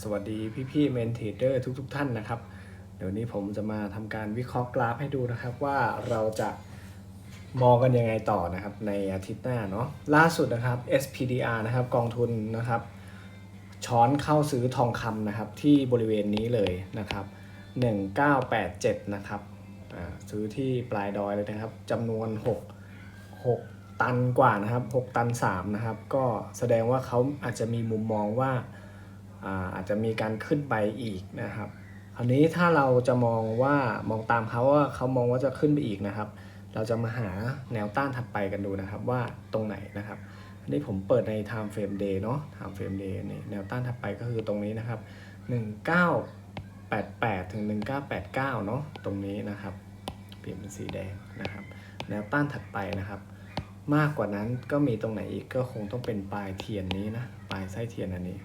สวัสดีพี่ๆเมนเทเดอร์ทุกๆทท่านนะครับ เดี๋ยวนี้ผมจะมาทำการวิเคราะห์กราฟให้ดูนะครับว่าเราจะมองกันยังไงต่อนะครับในอาทิตย์หน้าเนาะล่าสุดนะครับ SPDR นะครับกองทุนนะครับ ช้อนเข้าซื้อทองคำนะครับที่บริเวณนี้เลยนะครับ 1987 นะครับซื้อที่ปลายดอยเลยนะครับจำนวน 6 6 ตันกว่านะครับ 6 ตัน 3 นะครับ ก็แสดงว่าเขาอาจจะมีมุมมองว่า อาอาจจะมีการขึ้นไปอีกนะครับคราวนี้ถ้าเราจะมองว่ามองตามเขาว่าเขามองว่าจะขึ้นไปอีกนะครับ เราจะมาหาแนวต้านถัดไปกันดูนะครับว่าตรงไหนนะครับอันนี้ผมเปิดใน time frame day เนาะ time frame day นี่แนวต้านถัดไปก็คือตรงนี้นะครับ 1988 ถึง 1989 เนาะตรงนี้นะครับ เปลี่ยนเป็นสีแดงนะครับ แนวต้านถัดไปนะครับ มากกว่านั้นก็มีตรงไหนอีกก็คงต้องเป็นปลายเทียนนี้นะ ปลายไส้เทียนอันนี้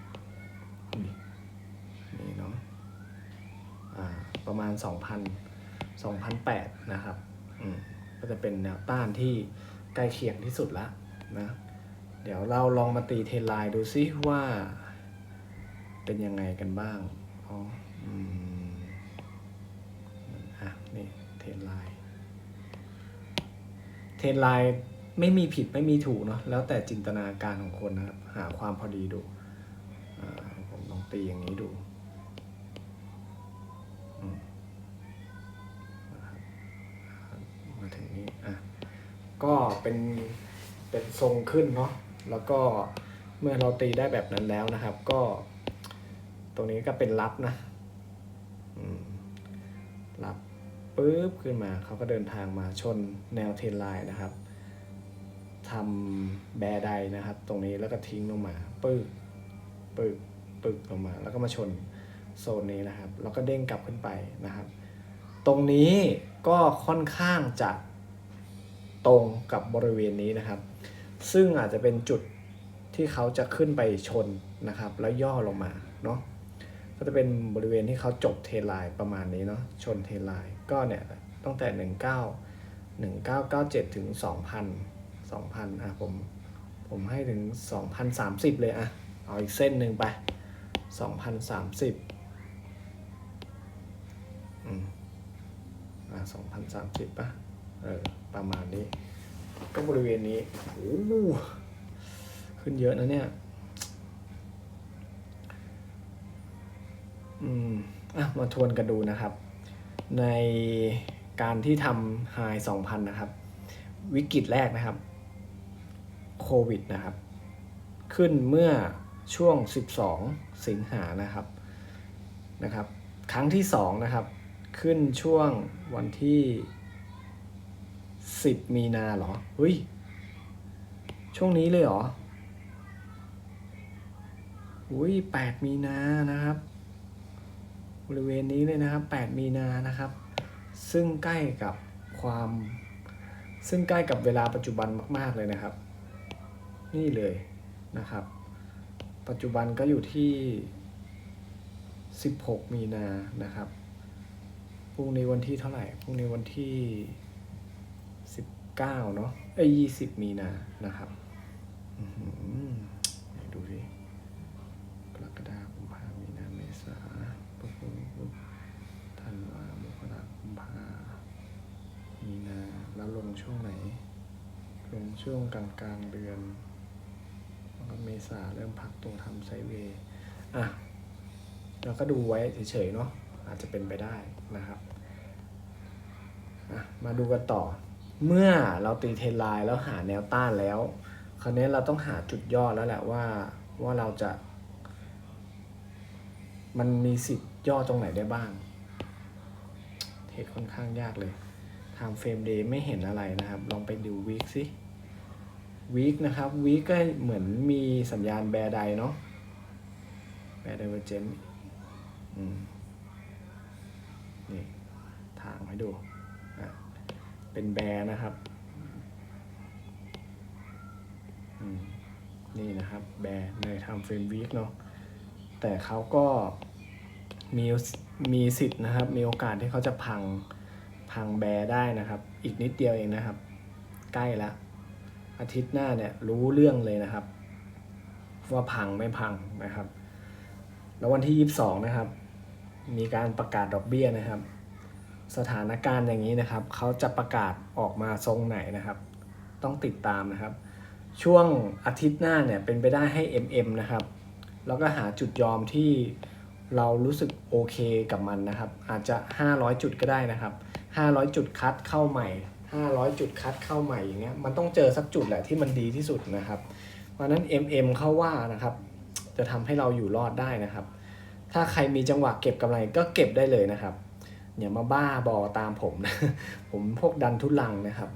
นี่เนาะอ่าประมาณ 2,000 2,008นะครับอืมก็จะเป็นแนวต้านที่ใกล้เคียงที่สุดละนะเดี๋ยวเราลองมาตีเทรไลน์ดูซิว่าเป็นยังไงกันบ้างอ๋ออืมอะนี่เทนไลน์เทนไลน์ไม่มีผิดไม่มีถูกเนาะแล้วแต่จินตนาการของคนนะครับ หาความพอดีดู ตีอย่างนี้ดูมาถึงนี้อะก็เป็นเป็นทรงขึ้นเนาะแล้วก็เมื่อเราตีได้แบบนั้นแล้วนะครับ ก็ ตรงนี้ก็เป็นรับนะอืมรับปุ๊บขึ้นมาเขาก็เดินทางมาชนแนวเทนไลน์นะครับทำแบร์ไดนะครับ ตรงนี้แล้วก็ทิ้งลงมาปึ๊กปึ๊ก ปึกลงมา แล้วก็มาชนโซนนี้นะครับ แล้วก็เด้งกลับขึ้นไปนะครับ ตรงนี้ก็ค่อนข้างจะตรงกับบริเวณนี้นะครับ ซึ่งอาจจะเป็นจุดที่เขาจะขึ้นไปชนนะครับ แล้วย่อลงมาเนาะก็จะเป็นบริเวณที่เขาจบเทไลน์ประมาณนี้เนาะชนเทไลน์ก็เนี่ยตั้งแต่ 19 1997 ถึง 2,000 2,000 อะผม ผมให้ถึง 2,030 เลยอะ เอาอีกเส้นหนึ่งไป 2,030อืมอ่าสองพันสามสิบป่ะ เออ ประมาณนี้ ก็บริเวณนี้โอ้ขึ้นเยอะนะเนี่ย อืม อะ มาทวนกันดูนะครับ ในการที่ทำไฮสองพันนะครับ วิกฤตแรกนะครับ โควิดนะครับ ขึ้นเมื่อ ช่วง 12 สิงหานะครับนะครับ ครั้งที่ 2 นะครับ ขึ้นช่วงวันที่ 10 มีนาเหรอเฮ้ยช่วงนี้เลยเหรออุ้ย8มีนานะครับ บริเวณนี้เลยนะครับ 8 มีนานะครับ ซึ่งใกล้กับความ ซึ่งใกล้กับเวลาปัจจุบันมาก ๆ เลยนะครับ นี่เลยนะครับ ปัจจุบันก็อยู่ที่ 16 มีนานะครับ พรุ่งนี้วันที่เท่าไหร่ พรุ่งนี้วันที่ 19 เนาะเอ้ย20 มีนานะครับอื้อหือไหนดูดิกรกฎาคมกุมภามีนาเมษาปุ๊บปุ๊บปุ๊บธันวามกราคมกุมภามีนา แล้วลงช่วงไหน ลงช่วงกลางกลางเดือน เมษาเริ่มพักตัวทำไซเวย์อะเราก็ดูไว้เฉยๆเนาะอาจจะเป็นไปได้นะครับมาดูกันต่อ เมื่อเราตีเทรนไลน์แล้วหาแนวต้านแล้ว คราวนี้เราต้องหาจุดย่อแล้วแหละว่าว่าเราจะ มันมีสิทธิ์ย่อตรงไหนได้บ้าง เทรดค่อนข้างยากเลยทำเฟรมเดย์ไม่เห็นอะไรนะครับ ลองไปดูวีคสิ วีคนะครับวีคก็เหมือนมีสัญญาณแบร์ไดเนาะแบร์ไดเวอร์เจนนี่ทางให้ดูเป็นแบร์นะครับนี่นะครับแบร์ในทำเฟรมวีคเนาะแต่เขาก็มีมีสิทธิ์นะครับ มีโอกาสที่เขาจะพังพังแบร์ได้นะครับ อีกนิดเดียวเองนะครับ ใกล้แล้ว อาทิตย์หน้าเนี่ยรู้เรื่องเลยนะครับ ว่าพังไม่พังนะครับ แล้ววันที่ 22 นะครับ มีการประกาศดอกเบี้ยนะครับ สถานการณ์อย่างนี้นะครับเขาจะประกาศออกมาทรงไหนนะครับ ต้องติดตามนะครับ ช่วงอาทิตย์หน้าเนี่ยเป็นไปได้ให้ MM นะครับ แล้วก็หาจุดยอมที่เรารู้สึกโอเคกับมันนะครับ อาจจะ 500 จุดก็ได้นะครับ 500 จุดคัดเข้าใหม่ 500 จุดคัดเข้าใหม่อย่างเงี้ยมันต้องเจอสักจุดแหละที่มันดีที่สุดนะครับเพราะนั้น MM เข้าว่านะครับ จะทำให้เราอยู่รอดได้นะครับ ถ้าใครมีจังหวะเก็บกำไรก็เก็บได้เลยนะครับอย่ามาบ้าบอตามผมนะผมพวกดันทุลังนะครับ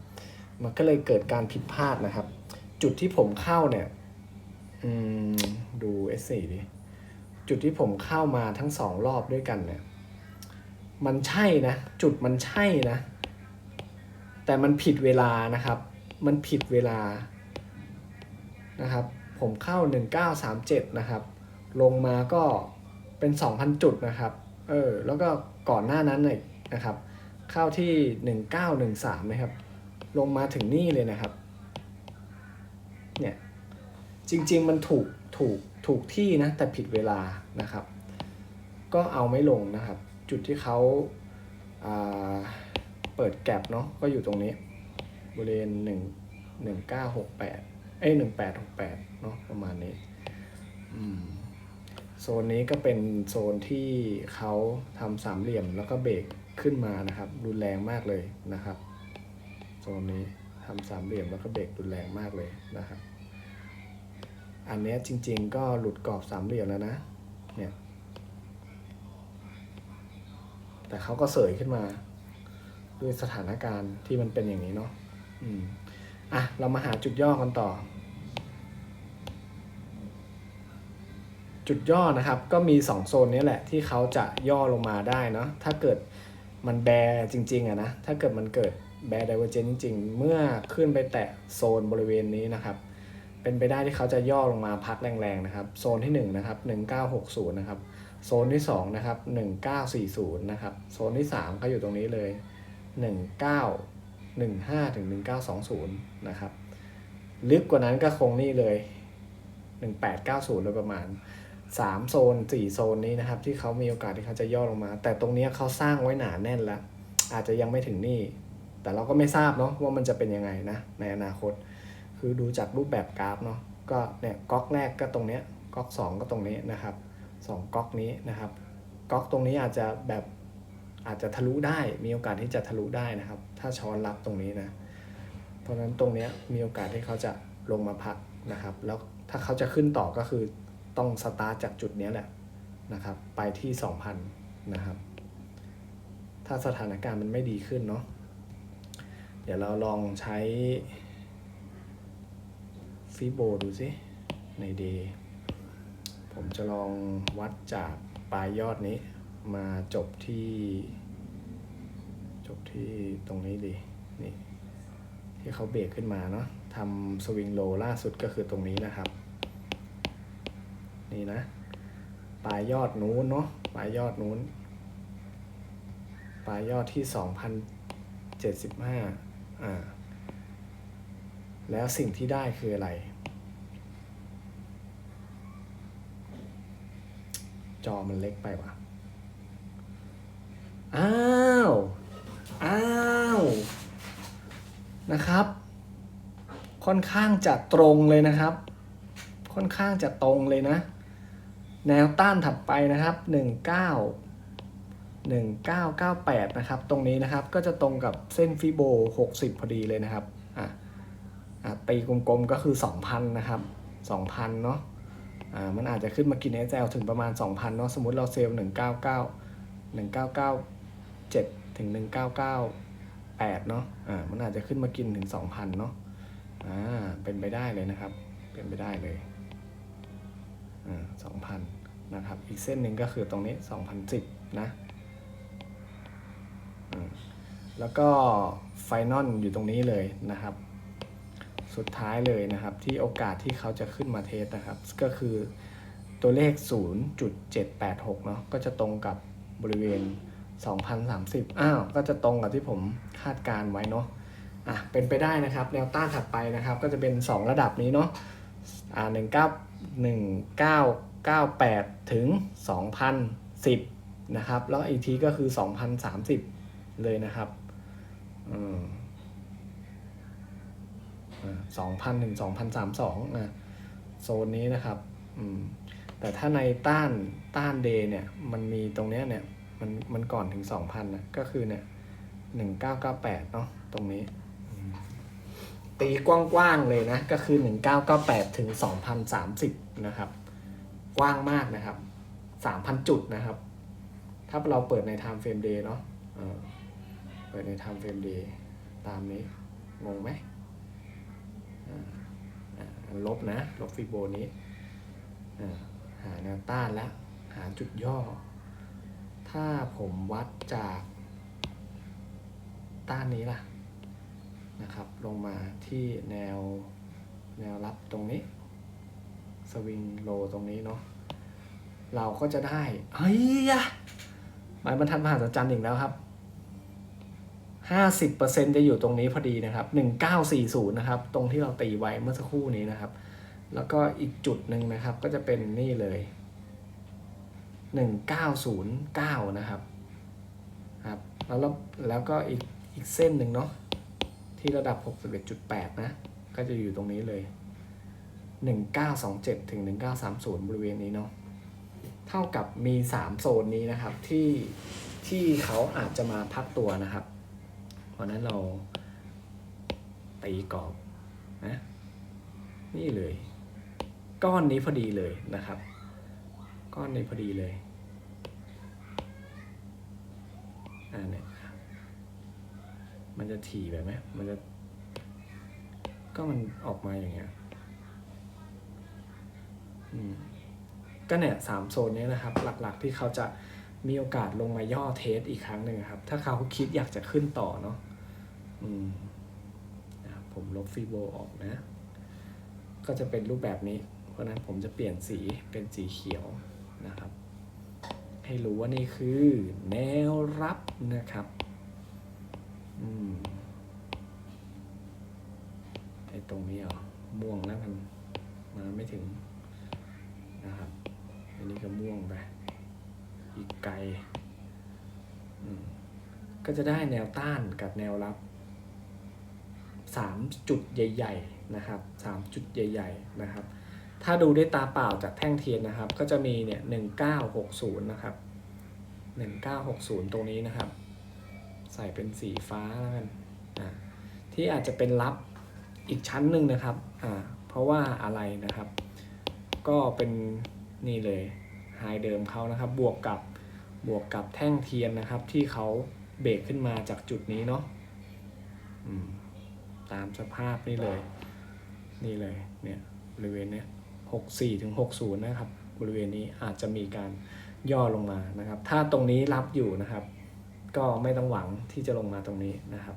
มันก็เลยเกิดการผิดพลาดนะครับ จุดที่ผมเข้าเนี่ยอืมดู S4 ดิจุดที่ผมเข้ามาทั้งสองรอบด้วยกันเนี่ย มันใช่นะ จุดมันใช่นะ แต่มันผิดเวลานะครับ มันผิดเวลานะครับ ผมเข้า 1937 นะครับ ลงมาก็เป็น 2,000 จุดนะครับ เออ แล้วก็ก่อนหน้านั้นเลยนะครับ เข้าที่ 1913 นะครับ ลงมาถึงนี่เลยนะครับ เนี่ย จริงๆ มันถูก ถูก ถูกที่นะ แต่ผิดเวลานะครับ ก็เอาไม่ลงนะครับ จุดที่เขาอ่า เปิดแก็บเนาะก็อยู่ตรงนี้ บริเวณหนึ่งหนึ่งเก้าหกแปดเอ้ยหนึ่งแปดหกแปดเนาะประมาณนี้โซนนี้ก็เป็นโซนที่เขาทำสามเหลี่ยมแล้วก็เบรกขึ้นมานะครับ รุนแรงมากเลยนะครับ โซนนี้ทำสามเหลี่ยมแล้วก็เบรกรุนแรงมากเลยนะครับ อันนี้จริง ๆ ก็หลุดกรอบสามเหลี่ยมแล้วนะ เนี่ย แต่เขาก็เสยขึ้นมา ด้วยสถานการณ์ที่มันเป็นอย่างนี้เนาะอืมอะ เรามาหาจุดย่อกันต่อ จุดย่อนะครับ ก็มี 2 โซนนี้แหละที่เขาจะย่อลงมาได้เนาะถ้าเกิดมันแบร์จริงๆอะนะ ถ้าเกิดมันเกิดแบร์ไดเวอร์เจนจริง ๆ เมื่อขึ้นไปแตะโซนบริเวณนี้นะครับ เป็นไปได้ที่เขาจะย่อลงมาพักแรงๆนะครับ โซนที่1นะครับ1960นะครับ โซนที่2นะครับ1940นะครับ โซนที่3ก็อยู่ตรงนี้เลย 1915ถึง1920 นะครับ ลึกกว่านั้นก็คงนี่เลย 1890 โดยประมาณ 3 โซน 4 โซนนี้นะครับ ที่เขามีโอกาสที่เขาจะย่อลงมา แต่ตรงนี้เขาสร้างไว้หนาแน่นแล้ว อาจจะยังไม่ถึงนี่ แต่เราก็ไม่ทราบเนาะว่ามันจะเป็นยังไงนะในอนาคต คือดูจากรูปแบบกราฟเนาะก็เนี่ยก๊อกแรกก็ตรงเนี้ยก๊อก 2 ก็ตรงนี้นะครับสองก๊อกนี้นะครับก๊อกตรงนี้อาจจะแบบ อาจจะทะลุได้มีโอกาสที่จะทะลุได้นะครับ ถ้าช้อนรับตรงนี้นะ เพราะฉะนั้นตรงนี้มีโอกาสที่เขาจะลงมาพักนะครับ แล้วถ้าเขาจะขึ้นต่อก็คือต้องสตาร์ทจากจุดนี้แหละนะครับ ไปที่ 2,000 นะครับ ถ้าสถานการณ์มันไม่ดีขึ้นเนาะเดี๋ยวเราลองใช้ฟิโบดูสิในเดย์ผมจะลองวัดจากปลายยอดนี้ มาจบที่ จบที่ตรงนี้ดีนี่ที่เขาเบรกขึ้นมาเนาะทำสวิงโลล่าสุดก็คือตรงนี้นะครับ นี่นะ ปลายยอดนู้นเนาะปลายยอดนู้น ปลายยอดที่ 2,075อ่าแล้วสิ่งที่ได้คืออะไร จอมันเล็กไปว่ะ อ้าว อ้าว นะครับ ค่อนข้างจะตรงเลยนะครับ ค่อนข้างจะตรงเลยนะ แนวต้านถัดไปนะครับ 19 1998 นะครับ ตรงนี้นะครับก็จะตรงกับเส้นฟิโบ 60 พอดีเลยนะครับอะอะตีกลมๆก็คือ 2,000 นะครับ 2,000 เนาะอ่ามันอาจจะขึ้นมากิน SL ถึงประมาณ 2,000 เนาะสมมติเราเซลล์ 199 7ถึง199 8 เนาะอ่ามันอาจจะขึ้นมากินถึง 2,000 เนาะอ่าเป็นไปได้เลยนะครับ เป็นไปได้เลยอ่า2,000 นะครับ อีกเส้นหนึ่งก็คือตรงนี้ 2,010 นะอืมแล้วก็ไฟนอลอยู่ตรงนี้เลยนะครับ สุดท้ายเลยนะครับที่โอกาสที่เขาจะขึ้นมาเทสนะครับ ก็คือตัวเลข 0.786 เนาะก็จะตรงกับบริเวณ 2,030 อ้าว ก็จะตรงกับที่ผมคาดการไว้เนาะ อะ เป็นไปได้นะครับ แนวต้านถัดไปนะครับ ก็จะเป็น 2 ระดับนี้เนาะ อ่า19 19 98 ถึง 2010 นะครับ แล้วอีกทีก็คือ 2030 เลยนะครับ อืมสองพันถึงสองพันสามสองนะโซนนี้นะครับ อืม แต่ถ้าในต้านต้านเดย์เนี่ย มันมีตรงเนี้ยเนี่ย มันมันก่อนถึงสองพันนะก็คือเนี่ยหนึ่งเก้าเก้าแปดเนาะตรงนี้ ตีกว้างๆเลยนะ ก็คือ1998ถึง2030นะครับ กว้างมากนะครับ3,000จุดนะครับ ถ้าเราเปิดใน time frame day เนาะเออเปิดใน time frame day ตามนี้ งงไหมอ่าอ่าลบนะ ลบฟิโบนี้อ่าหาแนวต้านแล้ว หาจุดย่อ ถ้าผมวัดจากต้านนี้ล่ะนะครับ ลงมาที่แนวแนวรับตรงนี้ สวิงโลตรงนี้เนาะเราก็จะได้เฮ้ยยะหมายบรรทัดมหาศาลอีกแล้วครับห้าสิบเปอร์เซ็นจะอยู่ตรงนี้พอดีนะครับหนึ่งเก้าสี่ศูนย์นะครับ ตรงที่เราตีไว้เมื่อสักครู่นี้นะครับ แล้วก็อีกจุดหนึ่งนะครับ ก็จะเป็นนี่เลย หนึ่งเก้าศูนย์เก้านะครับครับแล้วแล้วแล้วก็อีกอีกเส้นหนึ่งเนาะที่ระดับ 61.8 นะ ก็จะอยู่ตรงนี้เลย 1927 ถึง 1930 บริเวณนี้เนาะเท่ากับมี 3 โซนนี้นะครับที่ที่เขาอาจจะมาพักตัวนะครับ เพราะนั้นเราตีกรอบนะนี่เลย ก้อนนี้พอดีเลยนะครับ ก้อนนี้พอดีเลย อ่าเนี่ยมันจะถี่แบบไหมมันจะ ก็มันออกมาอย่างเงี้ยก็เนี่ยสามโซนนี้นะครับ หลักๆที่เขาจะมีโอกาสลงมาย่อเทสอีกครั้งหนึ่งครับ ถ้าเขาคิดอยากจะขึ้นต่อเนาะอืมนะผมลบฟีโบออกนะ ก็จะเป็นรูปแบบนี้ เพราะนั้นผมจะเปลี่ยนสีเป็นสีเขียวนะครับ ให้รู้ว่านี่คือแนวรับนะครับไอ้ตรงนี้เหรอ ม่วงแล้วกันมาไม่ถึงนะครับ อันนี้ก็ม่วงไป อีกไกล ก็จะได้แนวต้านกับแนวรับสามจุดใหญ่ ๆ นะครับสามจุดใหญ่ ๆ นะครับ ถ้าดูด้วยตาเปล่าจากแท่งเทียนนะครับ ก็จะมีเนี่ยหนึ่งเก้าหกศูนย์นะครับหนึ่งเก้าหกศูนย์ตรงนี้นะครับ ใส่เป็นสีฟ้าแล้วกันอ่าที่อาจจะเป็นรับอีกชั้นหนึ่งนะครับอ่าเพราะว่าอะไรนะครับ ก็เป็นนี่เลยไฮเดิมเขานะครับ บวกกับบวกกับแท่งเทียนนะครับ ที่เขาเบรกขึ้นมาจากจุดนี้เนาะอืมตามสภาพนี่เลย นี่เลยเนี่ยบริเวณเนี้ย หกสี่ถึงหกศูนย์นะครับ บริเวณนี้อาจจะมีการย่อลงมานะครับ ถ้าตรงนี้รับอยู่นะครับ ก็ไม่ต้องหวังที่จะลงมาตรงนี้นะครับ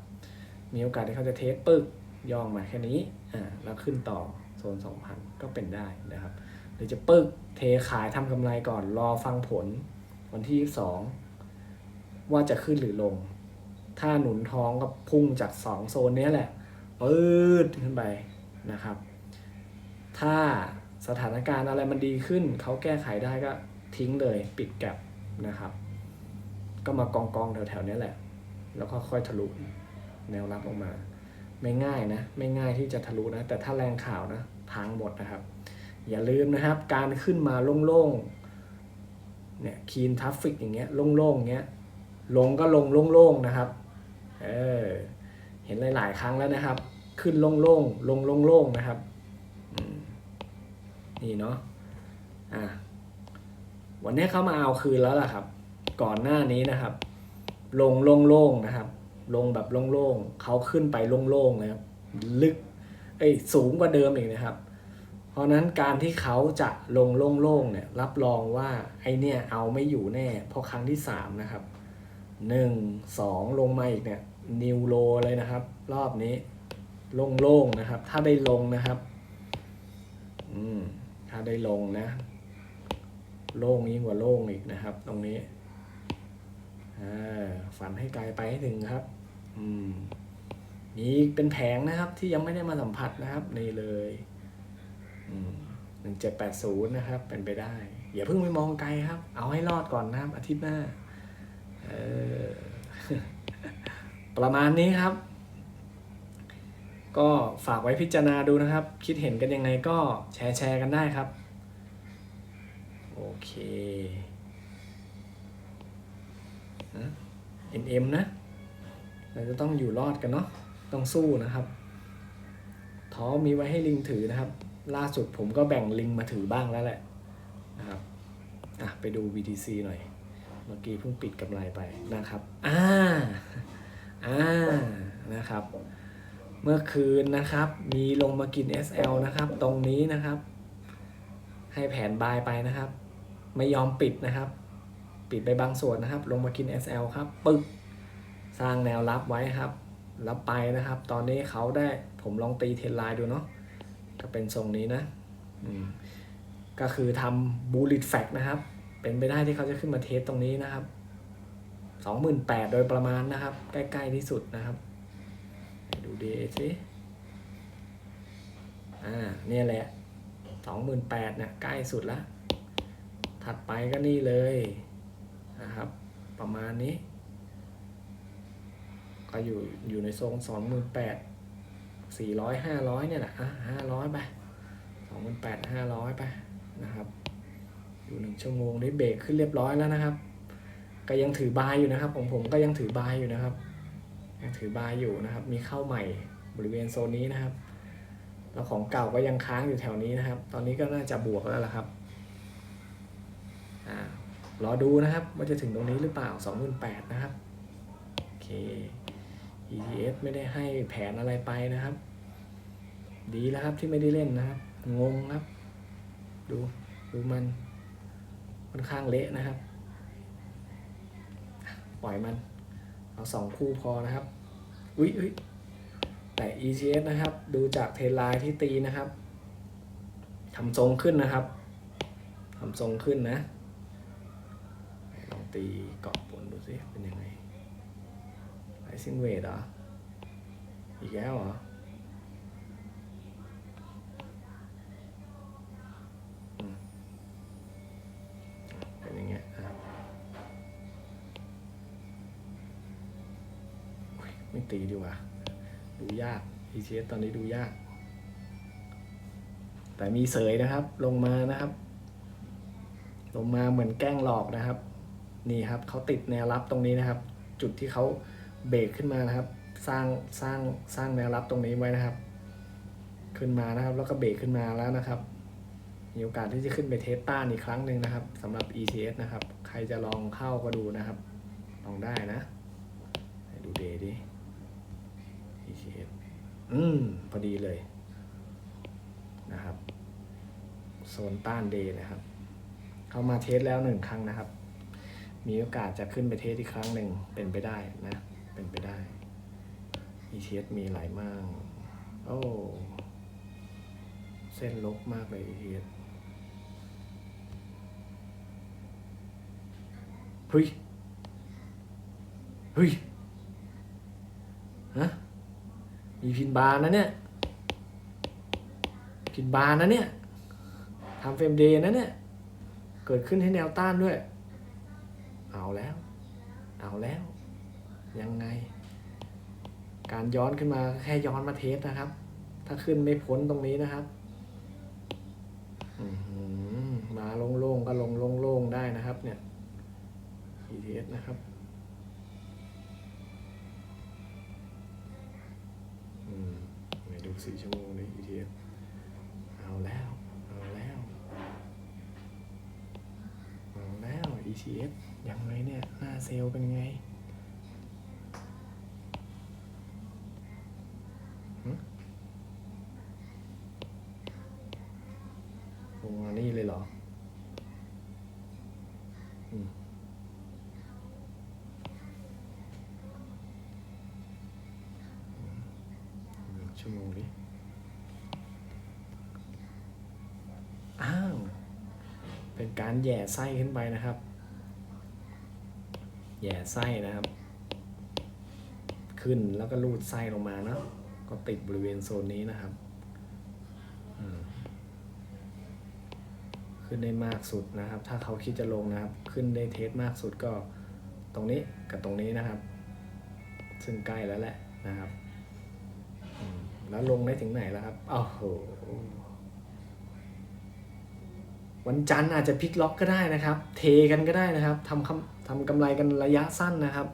มีโอกาสที่เขาจะเทสปึ๊กย่อมาแค่นี้อ่าแล้วขึ้นต่อโซน 2,000 ก็เป็นได้นะครับ หรือจะปึ๊กเทขายทำกำไรก่อนรอฟังผลวันที่ 22 ว่าจะขึ้นหรือลง ถ้าหนุนท้องก็พุ่งจาก 2 โซนนี้แหละปื๊ดขึ้นไปนะครับ ถ้า สถานการณ์อะไรมันดีขึ้น เขาแก้ไขได้ก็ทิ้งเลยปิดแก็บนะครับ ก็มากองกองแถวๆนี้แหละ แล้วก็ค่อยทะลุแนวรับออกมา ไม่ง่ายนะ ไม่ง่ายที่จะทะลุนะ แต่ถ้าแรงข่าวนะพังหมดนะครับ อย่าลืมนะครับ การขึ้นมาโล่งๆเนี่ยคีนทัฟฟิกอย่างเงี้ยโล่งๆเงี้ยลงก็ลงโล่งๆนะครับเออเห็นหลาย ๆ ครั้งแล้วนะครับ ขึ้นโล่งๆลงโล่งๆนะครับ นี่เนาะอะวันนี้เขามาเอาคืนแล้วล่ะครับ ก่อนหน้านี้นะครับ ลงโล่งๆนะครับ ลงแบบโล่งๆเขาขึ้นไปโล่งๆเลยครับลึกเอ้ยสูงกว่าเดิมอีกนะครับ เพราะนั้นการที่เขาจะลงโล่งๆเนี่ยรับรองว่าไอเนี่ยเอาไม่อยู่แน่เพราะครั้งที่สามนะครับหนึ่งสองลงมาอีกเนี่ยนิวโลเลยนะครับ รอบนี้โล่งๆนะครับ ถ้าได้ลงนะครับ อืมาได้ลงนะ โล่งยิ่งกว่าโล่งอีกนะครับ ตรงนี้ฝันให้ไกลไปให้ถึงครับ อืมมีเป็นแผงนะครับที่ยังไม่ได้มาสัมผัสนะครับนี่เลยหนึ่งเจ็ดแปดศูนย์นะครับ เป็นไปได้ อย่าเพิ่งไปมองไกลครับ เอาให้รอดก่อนนะครับอาทิตย์หน้าประมาณนี้ครับ ก็ฝากไว้พิจารณาดูนะครับ คิดเห็นกันยังไงก็แชร์แชร์กันได้ครับ โอเคนะ NM นะ เราจะต้องอยู่รอดกันเนาะต้องสู้นะครับท้อมีไว้ให้ลิงถือนะครับ ล่าสุดผมก็แบ่งลิงมาถือบ้างแล้วแหละนะครับอะไปดู BTC หน่อย เมื่อกี้เพิ่งปิดกำไรไปนะครับ อ่า อ่า นะครับ เมื่อคืนนะครับ มีลงมากิน SL นะครับ ตรงนี้นะครับ ให้แผนบายไปนะครับ ไม่ยอมปิดนะครับ ปิดไปบางส่วนนะครับ ลงมากิน SL ครับปึ๊กสร้างแนวรับไว้ครับ รับไปนะครับ ตอนนี้เขาได้ผมลองตีเทนไลน์ดูเนาะก็เป็นทรงนี้นะก็คือทำบูล i ตแฟกนะครับ เป็นไปได้ที่เขาจะขึ้นมาเทสตรงนี้นะครับสองหมื่นแปดโดยประมาณนะครับ ใกล้ ๆ ที่สุดนะครับ ดูดีสิอ่าเนี่ยแหละสองหมื่นแปดเนี่ยใกล้สุดละ ถัดไปก็นี่เลยนะครับ ประมาณนี้ ก็อยู่อยู่ในทรงสองหมื่นแปดสี่ร้อยห้าร้อยเนี่ยแหละอะห้าร้อยไปสองหมื่นแปดห้าร้อยไปนะครับอยู่หนึ่งชั่วโมงได้เบรกขึ้นเรียบร้อยแล้วนะครับ ก็ยังถือบายอยู่นะครับของผมก็ยังถือบายอยู่นะครับ ถือบายอยู่นะครับ มีเข้าใหม่บริเวณโซนนี้นะครับ แล้วของเก่าก็ยังค้างอยู่แถวนี้นะครับ ตอนนี้ก็น่าจะบวกแล้วล่ะครับรอดูนะครับว่าจะถึงตรงนี้หรือเปล่า 28,000นะครับ โอเค ETS ไม่ได้ให้แผนอะไรไปนะครับ ดีแล้วครับที่ไม่ได้เล่นนะครับ งงครับ ดูดูมันค่อนข้างเละนะครับ ปล่อยมัน เอาสองคู่พอนะครับ อุ้ยอุ๊ยแต่ ECS นะครับ ดูจากเทไลน์ที่ตีนะครับทำทรงขึ้นนะครับทำทรงขึ้นนะ ลองตีเกาะบนดูสิเป็นยังไงไอซิงเวทเหรอ อีกแล้วเหรอ ตีดีกว่า ดูยาก ECS ตอนนี้ดูยาก แต่มีเสยนะครับ ลงมานะครับ ลงมาเหมือนแกล้งหลอกนะครับ นี่ครับเขาติดแนวรับตรงนี้นะครับ จุดที่เขาเบรกขึ้นมานะครับ สร้างสร้างสร้างแนวรับตรงนี้ไว้นะครับ ขึ้นมานะครับ แล้วก็เบรกขึ้นมาแล้วนะครับมีโอกาสที่จะขึ้นไปเทสต้านอีกครั้งหนึ่งนะครับสำหรับ ECS นะครับ ใครจะลองเข้าก็ดูนะครับ ลองได้นะ ดูเดย์ดิ ECS อืม พอดีเลยนะครับ โซนต้านเดย์นะครับ เข้ามาเทสแล้วหนึ่งครั้งนะครับ มีโอกาสจะขึ้นไปเทสอีกครั้งหนึ่งเป็นไปได้นะ เป็นไปได้ ETS มีหลายมาก โอ้ เส้นลบมากเลย ETS เฮ้ย เฮ้ย ฮะ มีพินบาร์นะเนี่ย พินบาร์นะเนี่ยทำเฟรมเดย์นะเนี่ย เกิดขึ้นให้แนวต้านด้วย เอาแล้ว เอาแล้ว ยังไง การย้อนขึ้นมาแค่ย้อนมาเทสนะครับ ถ้าขึ้นไม่พ้นตรงนี้นะครับมาโล่งๆก็ลงโล่งๆได้นะครับเนี่ย ETS นะครับ สี่ชั่วโมงใน ETF เอาแล้ว เอาแล้ว เอาแล้ว ETF ยังไงเนี่ย หน้าเซลเป็นไง ชั่วโมงดิอ้าว เป็นการแย่ไส้ขึ้นไปนะครับ แย่ไส้นะครับ ขึ้นแล้วก็ลูดไส้ลงมาเนาะก็ติดบริเวณโซนนี้นะครับ ขึ้นได้มากสุดนะครับ ถ้าเขาคิดจะลงนะครับ ขึ้นได้เทสมากสุดก็ตรงนี้กับตรงนี้นะครับ ซึ่งใกล้แล้วแหละนะครับ แล้วลงได้ถึงไหนแล้วครับโอ้โหวันจันทร์อาจจะพลิกล็อกก็ได้นะครับ เทกันก็ได้นะครับทำคำทำกำไรกันระยะสั้นนะครับ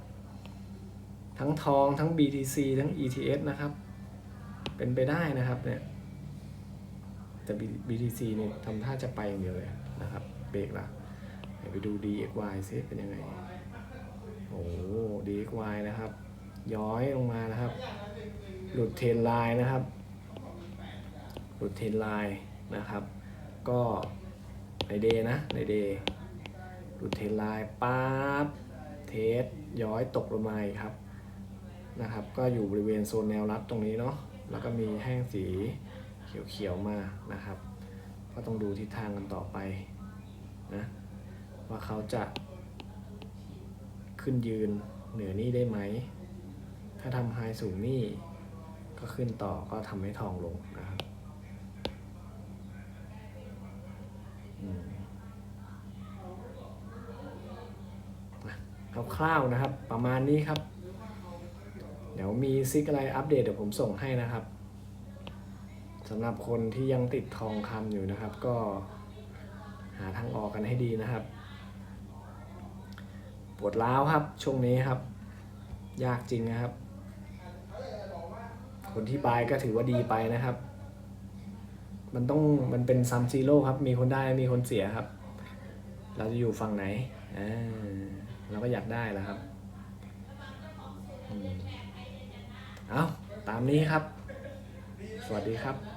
ทั้งทองทั้ง BTC ทั้ง ETS นะครับ เป็นไปได้นะครับเนี่ยแต่ BTC เนี่ยทำท่าจะไปอย่างเดียวเลยนะครับเบรกละไปดู DXY ซิเป็นยังไง โอ้ DXY นะครับ ย้อยลงมานะครับ หลุดเทรนไลน์นะครับ หลุดเทรนไลน์นะครับ ก็ในเดย์นะในเดย์หลุดเทรนไลน์ปั๊บเทสย้อยตกลงมาครับนะครับ ก็อยู่บริเวณโซนแนวรับตรงนี้เนาะแล้วก็มีแห้งสีเขียวๆมานะครับ ก็ต้องดูทิศทางกันต่อไปนะว่าเขาจะขึ้นยืนเหนือนี่ได้ไหม ถ้าทำไฮสูงนี่ ก็ขึ้นต่อก็ทำให้ทองลงนะครับคร่าวๆนะครับ ประมาณนี้ครับ เดี๋ยวมีซิกอะไรอัปเดตเดี๋ยวผมส่งให้นะครับสำหรับคนที่ยังติดทองคำอยู่นะครับ ก็หาทางออกกันให้ดีนะครับปวดร้าวครับช่วงนี้ครับ ยากจริงนะครับ คนที่บายก็ถือว่าดีไปนะครับ มันต้องมันเป็นซัมซีโร่ครับ มีคนได้มีคนเสียครับ เราจะอยู่ฝั่งไหนอ่าเราก็อยากได้แล้วครับเอาตามนี้ครับ สวัสดีครับ